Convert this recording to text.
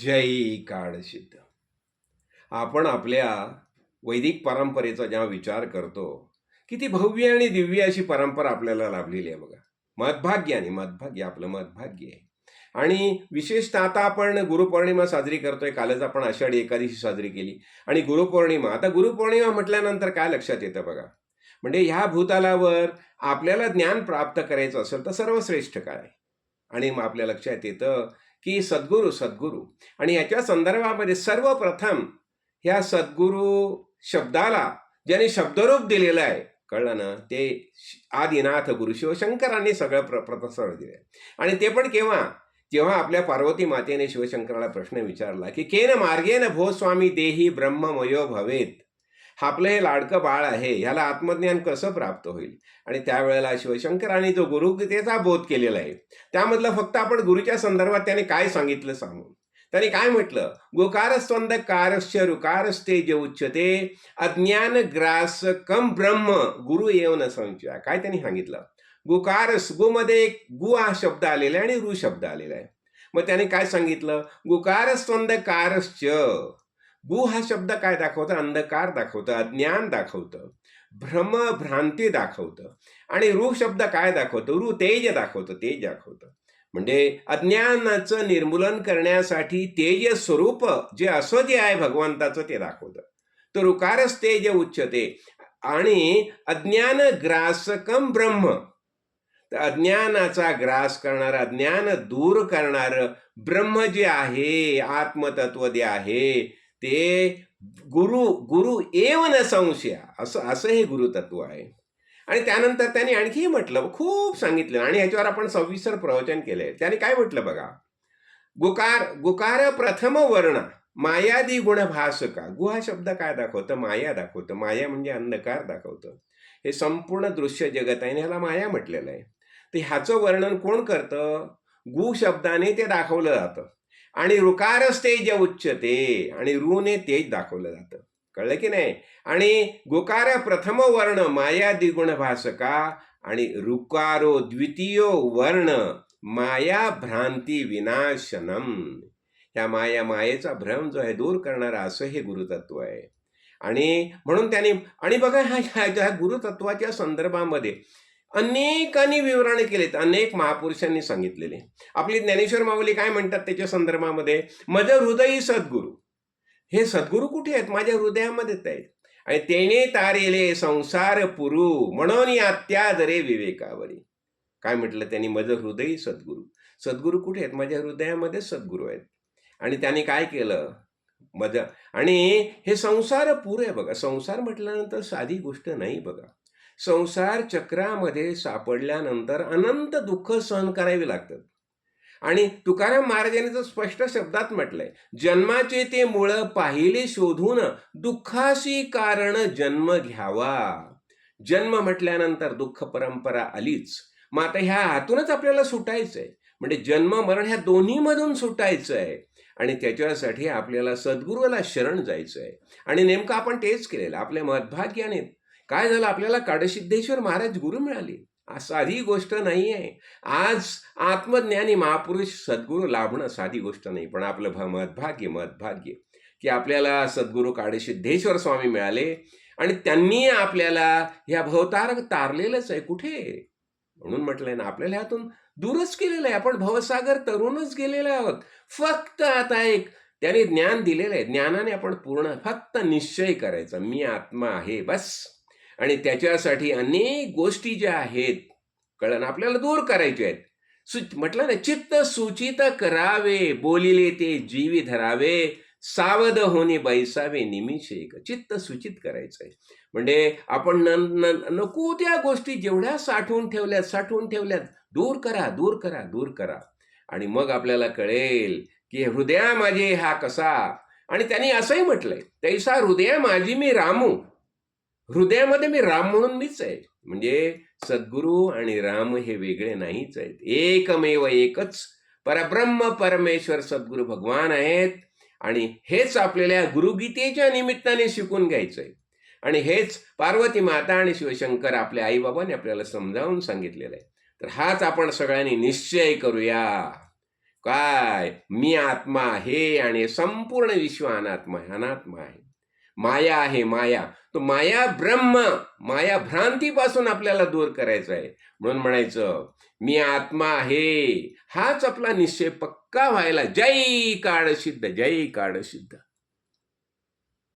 जय काळसिद्ध आपण आपल्या वैदिक परंपरेचा जेव्हा विचार करतो किती भव्य आणि दिव्य अशी परंपरा आपल्याला लाभलेली आहे बघा. मदभाग्य आणि मदभाग्य आपलं मदभाग्य आहे. आणि विशेषतः आता आपण गुरुपौर्णिमा साजरी करतोय कालच आपण आषाढी एकादशी साजरी केली. आणि गुरुपौर्णिमा आता गुरुपौर्णिमा म्हटल्यानंतर काय लक्षात येतं बघा? म्हणजे ह्या भूतालावर आपल्याला ज्ञान प्राप्त करायचं असेल तर सर्वश्रेष्ठ काय? आणि मग आपल्या लक्षात येतं की सद्गुरू सद्गुरू. आणि याच्या संदर्भामध्ये सर्वप्रथम ह्या सद्गुरू शब्दाला ज्याने शब्दरूप दिलेलं आहे कळलं ना? ते आदिनाथ गुरु शिवशंकरांनी सगळं प्र प्रतसर दिलं आणि ते पण केव्हा? जेव्हा आपल्या पार्वती मातेने शिवशंकराला प्रश्न विचारला की केन मार्गेन भो स्वामी देही ब्रह्ममयो भवेत? आपलं हे लाडकं बाळ आहे ह्याला आत्मज्ञान कसं प्राप्त होईल? आणि त्यावेळेला शिवशंकरांनी जो गुरुगीतेचा बोध केलेला आहे. त्यामधलं फक्त आपण गुरुच्या संदर्भात त्याने काय सांगितलं सांगून त्याने काय म्हटलं? गोकारस्वंद कारश्च रुकारस्ते जे उच्चते अज्ञान ग्रास कम ब्रह्म गुरु येव न संशया. काय त्यांनी सांगितलं? गुकारस गुमध्ये एक गु हा शब्द आलेला आहे आणि ऋ शब्द आलेला आहे. मग त्याने काय सांगितलं? गुकारस्वंद कारश्च गु हा शब्द काय दाखवतं? अंधकार दाखवतं अज्ञान दाखवतं भ्रम भ्रांती दाखवतं. आणि रू शब्द काय दाखवतं? रू तेज दाखवतं तेज दाखवतं. म्हणजे अज्ञानाचं निर्मूलन करण्यासाठी तेज स्वरूप जे असं जे आहे भगवंताचं ते दाखवतं. तर रुकारच तेज उच्चते. आणि अज्ञान ग्रासकम ब्रह्म. तर अज्ञानाचा ग्रास करणार अज्ञान दूर करणार ब्रह्म जे आहे आत्मतत्व जे आहे ते गुरु गुरु एव न संशया असं असं हे गुरुतत्व आहे. आणि त्यानंतर त्यांनी आणखी म्हटलं खूप सांगितलं आणि ह्याच्यावर आपण सविस्तर प्रवचन केलंय. त्याने काय म्हटलं बघा? गुकार गुकार प्रथम वर्ण मायादी गुण भासका. गुहा शब्द काय दाखवतं? माया दाखवतं. माया म्हणजे अंधकार दाखवतं. हे संपूर्ण दृश्य जगत आहे आणि ह्याला माया म्हटलेलं आहे. तर ह्याचं वर्णन कोण करतं? गु शब्दाने ते दाखवलं जातं. आणि रुकारच तेज उच्चते आणि ऋने तेज दाखवलं जातं. कळलं की नाही? आणि गोकार प्रथम वर्ण माया द्विगुण भासका आणि रुकारो द्वितीय वर्ण माया भ्रांती विनाशनम. ह्या माया मायेचा भ्रम जो आहे दूर करणारा असं हे गुरुतत्व आहे. आणि म्हणून त्याने आणि बघा ह्या ह्या ह्या गुरुतत्वाच्या संदर्भामध्ये अनेकांनी विवरण केलेत अनेक महापुरुषांनी सांगितलेले. आपली ज्ञानेश्वर माऊली काय म्हणतात त्याच्या संदर्भामध्ये? मज हृदयी सद्गुरू. हे सद्गुरू कुठे आहेत? माझ्या हृदयामध्येच आहेत. आणि तेने तारेले संसार पुरू म्हणून अत्यादरे विवेकावरी. काय म्हटलं त्यांनी? मज हृदय सद्गुरू. सद्गुरू कुठे आहेत? माझ्या हृदयामध्ये सद्गुरू आहेत. आणि त्याने काय केलं? मज आणि हे संसार पुरे आहे बघा. संसार म्हटल्यानंतर साधी गोष्ट नाही बघा. संसार चक्रामध्ये सापडल्यानंतर अनंत दुःख सहन करावी लागतात. आणि तुकाराम महाराजांनी तर स्पष्ट शब्दात म्हटलंय जन्माचे ते मुळ पाहिले शोधून दुःखाशी कारण जन्म घ्यावा. जन्म म्हटल्यानंतर दुःख परंपरा आलीच. मग आता ह्या हातूनच आपल्याला सुटायचंय. म्हणजे जन्म मरण ह्या दोन्हीमधून सुटायचं आहे आणि त्याच्यासाठी आपल्याला सद्गुरूला शरण जायचं आहे आणि नेमकं आपण तेच केलेलं आपल्या मदभाग्याने काय झालं? आपल्याला काडसिद्धेश्वर महाराज गुरु मिळाले. साधी गोष्ट नाही आहे आज आत्मज्ञानी महापुरुष सद्गुरू लाभणं साधी गोष्ट नाही पण आपलं भ मदभाग्य मदभाग्य की आपल्याला सद्गुरू काडसिद्धेश्वर स्वामी मिळाले आणि त्यांनी आपल्याला ह्या भवतार तारलेलंच आहे. कुठे? म्हणून म्हटलंय ना आपल्याला ह्यातून दूरच केलेलं आहे. आपण भवसागर तरुणच गेलेले आहोत. फक्त आता एक त्याने ज्ञान दिलेलं आहे. ज्ञानाने आपण पूर्ण फक्त निश्चय करायचा. मी आत्मा आहे. बस. आणि त्याच्यासाठी अनेक गोष्टी ज्या आहेत कळण आपल्याला दूर करायच्या आहेत. सु म्हटलं ना चित्त सूचित करावे बोलिले ते जीवी धरावे सावध होणे बैसावे निमिषे एक चित्त सूचित करायचं आहे म्हणजे आपण नको त्या गोष्टी जेवढ्या साठवून ठेवल्यात साठवून ठेवल्यात दूर करा दूर करा दूर करा. आणि मग आपल्याला कळेल की हृदया माझे हा कसा? आणि त्यांनी असंही म्हटलंय तैसा हृदया माझी मी रामू. हृदयामध्ये मी राम म्हणून मीच आहे. म्हणजे सद्गुरू आणि राम हे वेगळे नाहीच आहेत. एकमेव एकच परब्रह्म परमेश्वर सद्गुरू भगवान आहेत. आणि हेच आपल्याला गुरुगीतेच्या निमित्ताने शिकून घ्यायचंय. आणि हेच पार्वती माता आणि शिवशंकर आपल्या आईबाबांनी आपल्याला समजावून सांगितलेलं आहे. तर हाच आपण सगळ्यांनी निश्चय करूया. काय? मी आत्मा आहे आणि संपूर्ण विश्व अनात्मा अनात्मा आहे. माया आहे माया. तो माया ब्रह्म माया भ्रांतीपासून आपल्याला दूर करायचं आहे. म्हणून म्हणायचं मी आत्मा आहे. हाच आपला निश्चय पक्का व्हायला जय काळ सिद्ध जय काळ सिद्ध